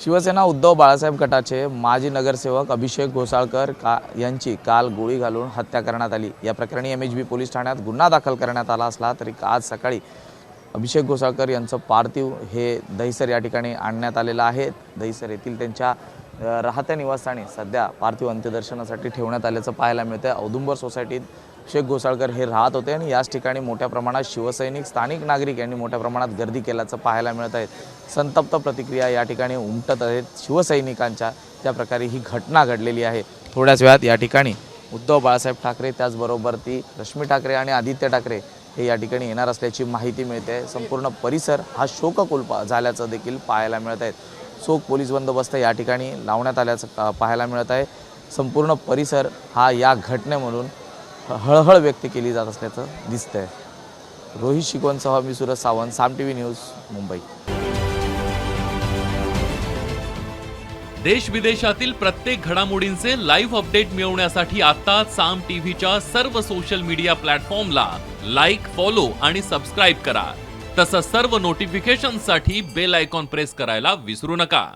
शिवसेना उद्धव बाळासाहेब गटाचे माजी नगरसेवक अभिषेक घोसाळकर का यांची काल गोळी घालून हत्या करण्यात आली. या प्रकरणी एम एच बी पोलीस ठाण्यात गुन्हा दाखल करण्यात आला असला तरी आज सकाळी अभिषेक घोसाळकर यांचं पार्थिव हे दहिसर या ठिकाणी आणण्यात आलेलं आहे. दहिसर येथील त्यांच्या राहत्या निवासस्थानी सध्या पार्थिव अंत्यदर्शनासाठी ठेवण्यात आल्याचं पाहायला मिळतं औदुंबर सोसायटीत शेख घोसाळकर हे राहत होते आणि याच ठिकाणी मोठ्या प्रमाणात शिवसैनिक स्थानिक नागरिक यांनी मोठ्या प्रमाणात गर्दी केल्याचं पाहायला मिळत आहे. संतप्त प्रतिक्रिया या ठिकाणी उमटत आहेत. शिवसैनिकांच्या त्या प्रकारे ही घटना घडलेली आहे थोड्याच वेळात या ठिकाणी उद्धव बाळासाहेब ठाकरे त्याचबरोबर ती रश्मी ठाकरे आणि आदित्य ठाकरे हे या ठिकाणी येणार असल्याची माहिती मिळते. संपूर्ण परिसर हा शोककुल्प झाल्याचं देखील पाहायला मिळत आहे. चोख पोलीस बंदोबस्त या ठिकाणी लावण्यात आल्याचं पाहायला मिळत आहे. संपूर्ण परिसर हा या घटनेमधून हळहळ व्यक्त केली जात असल्याचं दिसतंय. रोहित शिकवणसह मी Suraj Sawant Saam T V news Mumbai. देश विदेशातील प्रत्येक घडामोडींचे लाईव्ह अपडेट मिळवण्यासाठी आता साम टीव्हीच्या सर्व सोशल मीडिया प्लॅटफॉर्मला लाईक फॉलो आणि सबस्क्राईब करा. तसंच सर्व नोटिफिकेशनसाठी बेल आयकॉन प्रेस करायला विसरू नका.